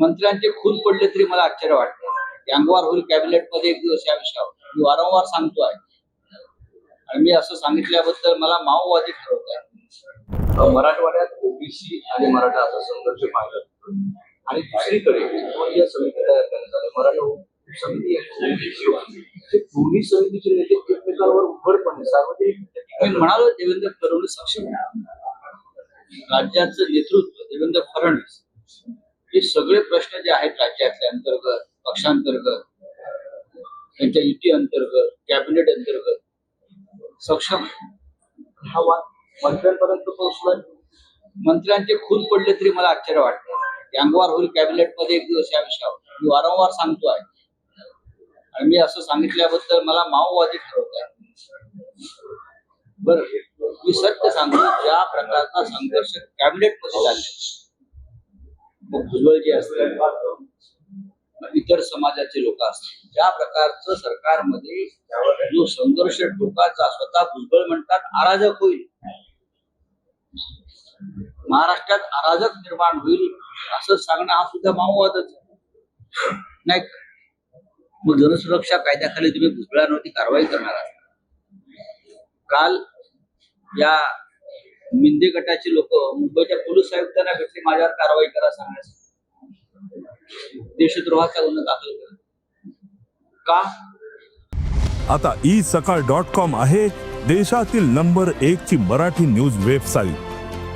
मंत्र्यांचे खून पडले तरी मला आश्चर्य वाटतं. गँगवार होईल कॅबिनेटमध्ये एक दिवस या विषयावर. मी वारंवार सांगतो आहे. आणि मी असं सांगितल्याबद्दल मला माओवादी ठरवत आहे. मराठवाड्यात ओबीसी आणि मराठा असा संघर्ष पाहिला. आणि दुसरीकडे दोन ज्या समिती तयार करण्यात आल्या. मराठा समिती आणि दोन्ही समितीचे नेते एकमेकांवर उघडपणे सार्वजनिक मी म्हणालो देवेंद्र फडणवीस सक्षम. राज्याचं नेतृत्व देवेंद्र फडणवीस. हे सगळे प्रश्न जे आहेत राज्यातल्या अंतर्गत पक्षांतर्गत त्यांच्या युती अंतर्गत कॅबिनेट अंतर्गत सक्षम हा वाद मंत्र्यांपर्यंत पोहोचला मंत्र्यांचे खून पडले तरी मला आश्चर्य वाटतं. गँगवार होईल कॅबिनेटमध्ये एक दिवस या विषयावर. मी वारंवार सांगतो आहे आणि मी असं सांगितल्याबद्दल मला माओवादी ठरवत आहे बर मी सत्य सांगतो ज्या प्रकारचा संघर्ष कॅबिनेटमध्ये मग भुजबळ जे असतात इतर समाजाचे लोक असतील ज्या प्रकारचं सरकारमध्ये जो संघर्ष टोकाचा स्वतः भुजबळ म्हणतात अराजक होईल महाराष्ट्रात अराजक निर्माण होईल असं सांगणं हा सुद्धा माओवादच आहे. नाही का? मग जनसुरक्षा कायद्याखाली तुम्ही भुजबळांवरती कारवाई करणार आहात काल या मिंदे गटाची लोक मुंबईच्या पोलीस आयुक्तांना भेटले माझ्यावर कारवाई करा सांगण्यास. देशद्रोहाचा गुन्हा दाखल करा. का? आता ई सकाळ डॉट कॉम आहे देशातील नंबर एक ची मराठी न्यूज वेबसाईट.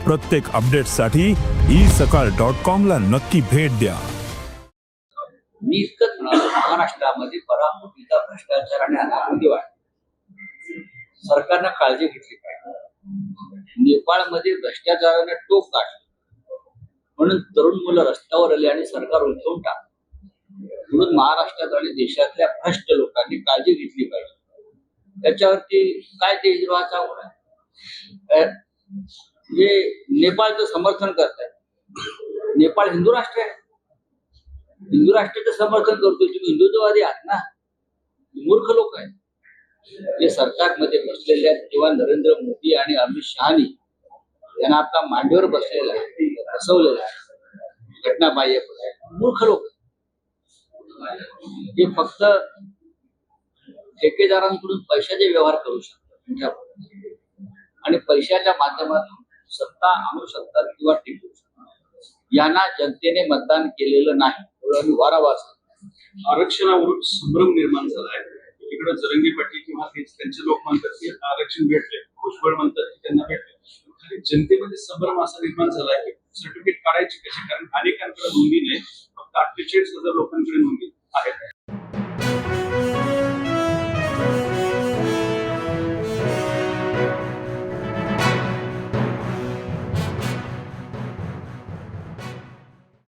प्रत्येक अपडेटसाठी ई सकाळ डॉट कॉम ला नक्की भेट द्या. मी इतकंच म्हणालो महाराष्ट्रामध्ये पराकोटीचा भ्रष्टाचार आणि अनाकृती वाढ सरकारनं काळजी घेतली पाहिजे. नेपाळमध्ये भ्रष्टाचाराने टोक काढलं म्हणून तरुण मुलं रस्त्यावर आली आणि सरकार उलथवून टाकलं. म्हणून महाराष्ट्रात आणि देशातल्या भ्रष्ट लोकांनी काळजी घेतली पाहिजे. त्याच्यावरती काय देशद्रोहाचा आहे? जे नेपाळचं समर्थन करतायत. नेपाळ हिंदू राष्ट्र आहे. हिंदू राष्ट्राचं समर्थन करतोय. तुम्ही हिंदुत्ववादी आहात ना? मूर्ख लोक आहेत. जे सरकारमध्ये बसलेले आहेत किंवा नरेंद्र मोदी आणि अमित शहानी यांना आपला मांडीवर बसलेला आहे बसवलेला आहे घटनाबाह्य मूर्ख लोक. हे फक्त ठेकेदारांकडून पैशाचे व्यवहार करू शकतात आणि पैशाच्या माध्यमातून सत्ता आणू शकतात किंवा टिकू शकतात. यांना जनतेने मतदान केलेलं नाही वारा आम्ही वारंवार आरक्षणावरून संभ्रम निर्माण झालाय इकडे जरंगी पाटील किंवा त्यांचे लोक म्हणतात की आरक्षण भेटले भुजबळ म्हणतात की त्यांना भेटले. खाली जनतेमध्ये संभ्रम असा निर्माण झाला की सर्टिफिकेट काढायची कशी? कारण अनेकांकडे नोंदी नाही फक्त अठ्ठेचाळीस हजार लोकांकडे नोंदी आहेत.